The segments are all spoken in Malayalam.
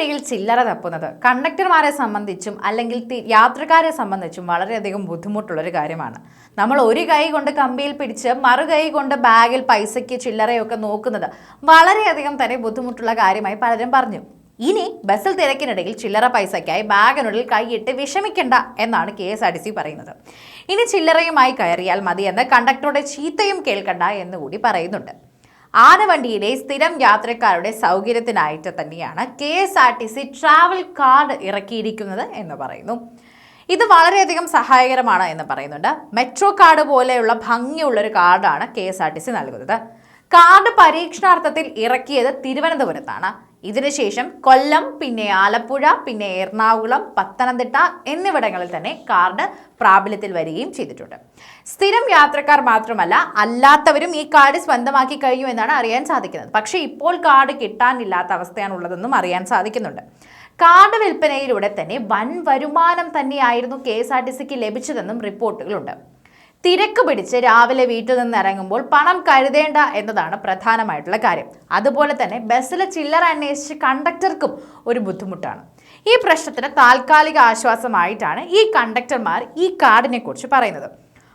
തിരക്കിനിടയിൽ ചില്ലറ തപ്പുന്നത്. കണ്ടക്ടർമാരെ സംബന്ധിച്ചും അല്ലെങ്കിൽ യാത്രക്കാരെ സംബന്ധിച്ചും വളരെയധികം ബുദ്ധിമുട്ടുള്ളൊരു കാര്യമാണ്. നമ്മൾ ഒരു കൈ കൊണ്ട് കമ്പിയിൽ പിടിച്ച് മറു കൈ കൊണ്ട് ബാഗിൽ പൈസയ്ക്ക് ചില്ലറയൊക്കെ നോക്കുന്നത് വളരെയധികം തന്നെ ബുദ്ധിമുട്ടുള്ള കാര്യമായി പലരും പറഞ്ഞു. ഇനി ബസ്സിൽ തിരക്കിനിടയിൽ ചില്ലറ പൈസയ്ക്കായി ബാഗിനുള്ളിൽ കൈയിട്ട് വിഷമിക്കണ്ട എന്നാണ് K S R T C പറയുന്നത്. ഇനി ചില്ലറയുമായി കയറിയാൽ മതിയെന്ന് കണ്ടക്ടറുടെ ചീത്തയും കേൾക്കണ്ട എന്നുകൂടി പറയുന്നുണ്ട്. ആനവണ്ടിയിലെ സ്ഥിരം യാത്രക്കാരുടെ സൗകര്യത്തിനായിട്ട് തന്നെയാണ് K S R T C travel card ഇറക്കിയിരിക്കുന്നത് എന്ന് പറയുന്നു. ഇത് വളരെയധികം സഹായകരമാണ് എന്ന് പറയുന്നുണ്ട്. മെട്രോ കാർഡ് പോലെയുള്ള ഭംഗിയുള്ള ഒരു കാർഡാണ് K S R T C നൽകുന്നത്. കാർഡ് പരീക്ഷണാർത്ഥത്തിൽ ഇറക്കിയത് തിരുവനന്തപുരത്താണ്. ഇതിനുശേഷം കൊല്ലം പിന്നെ ആലപ്പുഴ പിന്നെ എറണാകുളം പത്തനംതിട്ട എന്നിവിടങ്ങളിൽ തന്നെ കാർഡ് പ്രാബല്യത്തിൽ വരികയും ചെയ്തിട്ടുണ്ട്. സ്ഥിരം യാത്രക്കാർ മാത്രമല്ല അല്ലാത്തവരും ഈ കാർഡ് സ്വന്തമാക്കി കഴിഞ്ഞു എന്നാണ് അറിയാൻ സാധിക്കുന്നത്. പക്ഷേ ഇപ്പോൾ കാർഡ് കിട്ടാനില്ലാത്ത അവസ്ഥയാണുള്ളതെന്നും അറിയാൻ സാധിക്കുന്നുണ്ട്. കാർഡ് വിൽപ്പനയിലൂടെ തന്നെ വൻ വരുമാനം തന്നെയായിരുന്നു കെ എസ് ആർ ടി സിക്ക് ലഭിച്ചതെന്നും റിപ്പോർട്ടുകളുണ്ട്. തിരക്ക് പിടിച്ച് രാവിലെ വീട്ടിൽ നിന്ന് ഇറങ്ങുമ്പോൾ പണം കരുതേണ്ട എന്നതാണ് പ്രധാനമായിട്ടുള്ള കാര്യം. അതുപോലെ തന്നെ ബസ്സിലെ ചില്ലറ അന്വേഷിച്ച് കണ്ടക്ടർക്കും ഒരു ബുദ്ധിമുട്ടാണ്. ഈ പ്രശ്നത്തിന് താൽക്കാലിക ആശ്വാസമായിട്ടാണ് ഈ കണ്ടക്ടർമാർ ഈ കാർഡിനെ കുറിച്ച് പറയുന്നത്.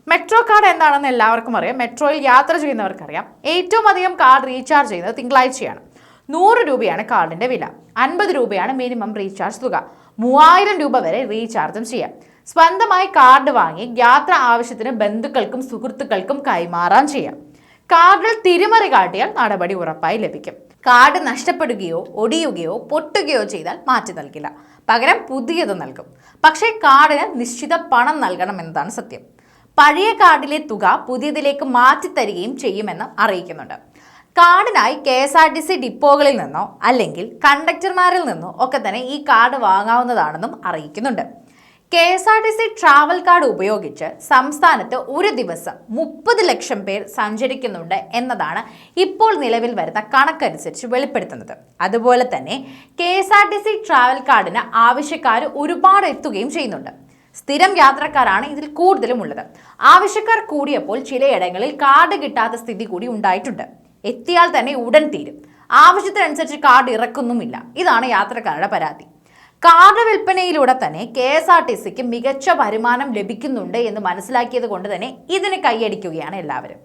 മെട്രോ കാർഡ് എന്താണെന്ന് എല്ലാവർക്കും അറിയാം. മെട്രോയിൽ യാത്ര ചെയ്യുന്നവർക്കറിയാം. ഏറ്റവും അധികം കാർഡ് റീചാർജ് ചെയ്യുന്നത് തിങ്കളാഴ്ചയാണ്. നൂറ് രൂപയാണ് കാർഡിന്റെ വില. അൻപത് രൂപയാണ് മിനിമം റീചാർജ് തുക. മൂവായിരം രൂപ വരെ റീചാർജും ചെയ്യാം. സ്വന്തമായി കാർഡ് വാങ്ങി യാത്ര ആവശ്യത്തിന് ബന്ധുക്കൾക്കും സുഹൃത്തുക്കൾക്കും കൈമാറാൻ ചെയ്യാം. കാർഡിൽ തിരിമറി കാട്ടിയാൽ നടപടി ഉറപ്പായി ലഭിക്കും. കാർഡ് നഷ്ടപ്പെടുകയോ ഒടിയുകയോ പൊട്ടുകയോ ചെയ്താൽ മാറ്റി നൽകില്ല. പകരം പുതിയത് നൽകും. പക്ഷേ കാർഡിന് നിശ്ചിത പണം നൽകണം എന്നതാണ് സത്യം. പഴയ കാർഡിലെ തുക പുതിയതിലേക്ക് മാറ്റിത്തരികയും ചെയ്യുമെന്ന് അറിയിക്കുന്നുണ്ട്. കാർഡിനായി K S R T C ഡിപ്പോകളിൽ നിന്നോ അല്ലെങ്കിൽ കണ്ടക്ടർമാരിൽ നിന്നോ ഒക്കെ തന്നെ ഈ കാർഡ് വാങ്ങാവുന്നതാണെന്നും അറിയിക്കുന്നുണ്ട്. K S R T C travel card ഉപയോഗിച്ച് സംസ്ഥാനത്ത് ഒരു ദിവസം മുപ്പത് ലക്ഷം പേർ സഞ്ചരിക്കുന്നുണ്ട് എന്നതാണ് ഇപ്പോൾ നിലവിൽ വരുന്ന കണക്കനുസരിച്ച് വെളിപ്പെടുത്തുന്നത്. അതുപോലെ തന്നെ K S R T C travel കാർഡിന് ആവശ്യക്കാർ ഒരുപാട് എത്തുകയും ചെയ്യുന്നുണ്ട്. സ്ഥിരം യാത്രക്കാരാണ് ഇതിൽ കൂടുതലും ഉള്ളത്. ആവശ്യക്കാർ കൂടിയപ്പോൾ ചിലയിടങ്ങളിൽ കാർഡ് കിട്ടാത്ത സ്ഥിതി കൂടി ഉണ്ടായിട്ടുണ്ട്. എത്തിയാൽ തന്നെ ഉടൻ തീരും. ആവശ്യത്തിനനുസരിച്ച് കാർഡ് ഇറക്കുന്നുമില്ല. ഇതാണ് യാത്രക്കാരുടെ പരാതി. കാർഡ് വിൽപ്പനയിലൂടെ തന്നെ കെ എസ് ആർ ടി സിക്ക് മികച്ച വരുമാനം ലഭിക്കുന്നുണ്ട് എന്ന് മനസ്സിലാക്കിയത് കൊണ്ട് തന്നെ ഇതിന് കൈയടിക്കുകയാണ് എല്ലാവരും.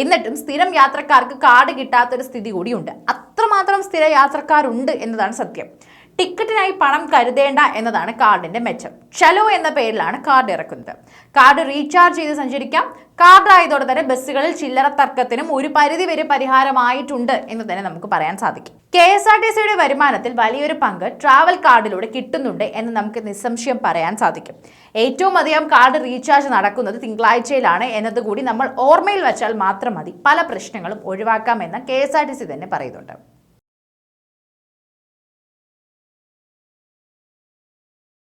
എന്നിട്ടും സ്ഥിരം യാത്രക്കാർക്ക് കാർഡ് കിട്ടാത്തൊരു സ്ഥിതി കൂടിയുണ്ട്. അത്രമാത്രം സ്ഥിര യാത്രക്കാരുണ്ട് എന്നതാണ് സത്യം. ടിക്കറ്റിനായി പണം കരുതേണ്ട എന്നതാണ് കാർഡിന്റെ മെച്ചം. ചലോ എന്ന പേരിലാണ് കാർഡ് ഇറക്കുന്നത്. കാർഡ് റീചാർജ് ചെയ്ത് സഞ്ചരിക്കാം. കാർഡ് ആയതോടെ തന്നെ ബസ്സുകളിൽ ചില്ലറ തർക്കത്തിനും ഒരു പരിധി വരെ പരിഹാരമായിട്ടുണ്ട് എന്ന് തന്നെ നമുക്ക് പറയാൻ സാധിക്കും. കെ എസ് ആർ ടി സിയുടെ വരുമാനത്തിൽ വലിയൊരു പങ്ക് ട്രാവൽ കാർഡിലൂടെ കിട്ടുന്നുണ്ട് എന്ന് നമുക്ക് നിസ്സംശയം പറയാൻ സാധിക്കും. ഏറ്റവും അധികം കാർഡ് റീചാർജ് നടക്കുന്നത് തിങ്കളാഴ്ചയിലാണ് എന്നതുകൂടി നമ്മൾ ഓർമ്മയിൽ വെച്ചാൽ മാത്രം മതി. പല പ്രശ്നങ്ങളും ഒഴിവാക്കാമെന്ന് K S R T C തന്നെ പറയുന്നുണ്ട്.